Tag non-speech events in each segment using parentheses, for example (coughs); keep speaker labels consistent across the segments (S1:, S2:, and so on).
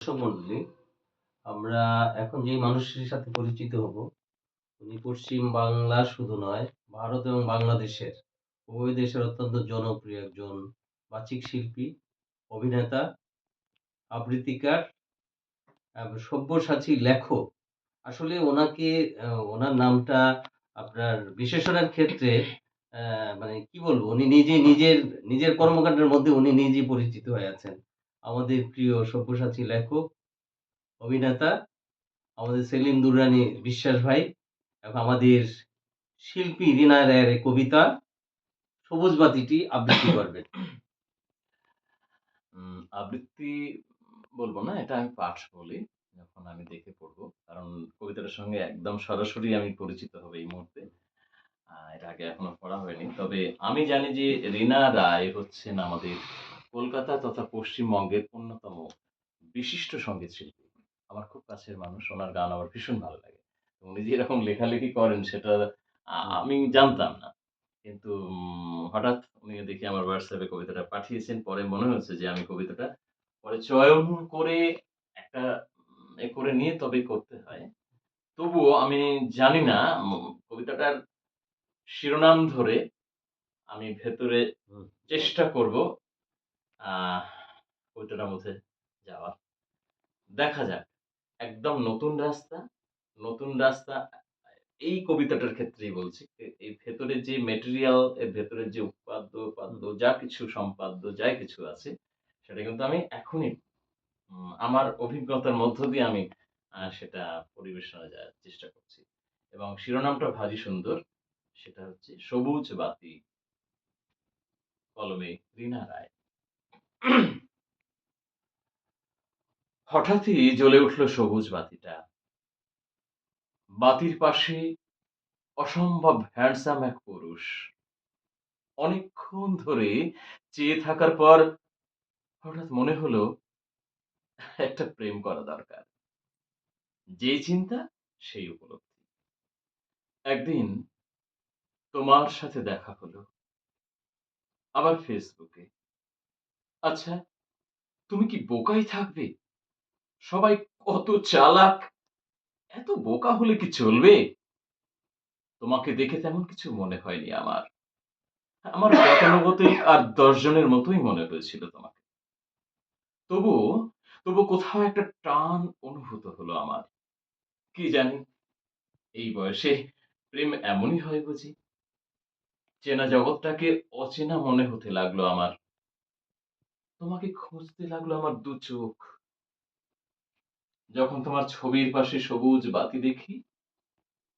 S1: মন্ডলী আমরা এখন যে মানুষের সাথে পরিচিত হব, উনি পশ্চিম বাংলা শুধু নয়, ভারত এবং বাংলাদেশের, উভয় দেশের অত্যন্ত জনপ্রিয় একজন বাচিক শিল্পী, অভিনেতা, আবৃত্তিকার সব্যসাচী লেখক। আসলে ওনাকে ওনার নামটা আপনার বিশেষণের ক্ষেত্রে মানে কি বলব, উনি নিজে নিজের নিজের কর্মকাণ্ডের মধ্যে উনি নিজে পরিচিত হয়ে আছেন। আমাদের প্রিয় সব্যসাচী লেখক, অভিনেতা, আমাদের সেলিম দুরানি বিশ্বাস ভাই, এবং আমাদের শিল্পী রিনা রায়ের কবিতা সবুজ বাতিটি আবৃত্তি করবেন। (coughs)
S2: আবৃত্তি বলব না, এটা আমি পাঠ বলি, যখন আমি দেখে পড়ব, কারণ কবিতাটার সঙ্গে একদম সরাসরি আমি পরিচিত হবে এই মুহূর্তে। এর আগে এখনও পড়া হয়নি। তবে আমি জানি যে রিনা রায় হচ্ছেন আমাদের কলকাতা তথা পশ্চিমবঙ্গের অন্যতম বিশিষ্ট সংগীত শিল্পী। আমার খুব কাছের মানুষ ওনার গান আমার ভীষণ ভালো লাগে। উনি যে এরকম লেখালেখি করেন সেটা আমি জানতাম না। কিন্তু হঠাৎ উনি দেখি আমার হোয়াটসঅ্যাপে কবিতাটা পাঠিয়েছেন। পরে মনে হচ্ছে যে আমি কবিতাটা পরে চয়ন করে একটা এ করে নিয়ে তবে করতে হয়। তবুও আমি জানি না কবিতাটার শিরোনাম ধরে আমি ভেতরে চেষ্টা করব আহ কবিতাটার মধ্যে যাওয়ার। দেখা যাক। একদম নতুন রাস্তা নতুন রাস্তা এই কবিতাটার ক্ষেত্রেই বলছি। এই ভেতরে যে মেটেরিয়াল এর ভেতরে যে উপাদ্য উপাদ্য যা কিছু সম্পাদ্য যা কিছু আছে সেটা কিন্তু আমি এখনই আমার অভিজ্ঞতার মধ্য দিয়ে আমি সেটা পরিবেশনা যাওয়ার চেষ্টা করছি। এবং শিরোনামটা ভারী সুন্দর সেটা হচ্ছে সবুজ বাতি কলমে রিনা রায়। হঠাৎই জ্বলে উঠল সবুজ বাতিটা। বাতির পাশে অসম্ভব হ্যান্ডসাম এক পুরুষ। অনেকক্ষণ ধরে চেয়ে থাকার পর হঠাৎ মনে হলো, একটা প্রেম করা দরকার। যে চিন্তা, সেই উপলব্ধি। একদিন তোমার সাথে দেখা হলো, আবার ফেসবুকে। আচ্ছা তুমি কি বোকাই থাকবে? সবাই কত চালাক। এত বোকা হলে কি চলবে? তোমাকে দেখে তেমন কিছু মনে হয়নি আমার। আমার গতানুগতিক আর দশজনের মতোই মনে হয়েছিল তোমাকে। তবু তবু কোথাও একটা টান অনুভূত হলো আমার। কি জানি, এই বয়সে প্রেম এমনই হয় বুঝি, চেনা জগৎটাকে অচেনা মনে হতে লাগল আমার। তোমাকে খুঁজতে লাগল আমার দু চোখ। যখন তোমার ছবির পাশে সবুজ বাতি দেখি,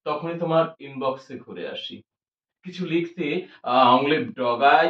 S2: তখনই তোমার ইনবক্সে ঘুরে আসি। কিছু লিখতে আঙুলের ডগায়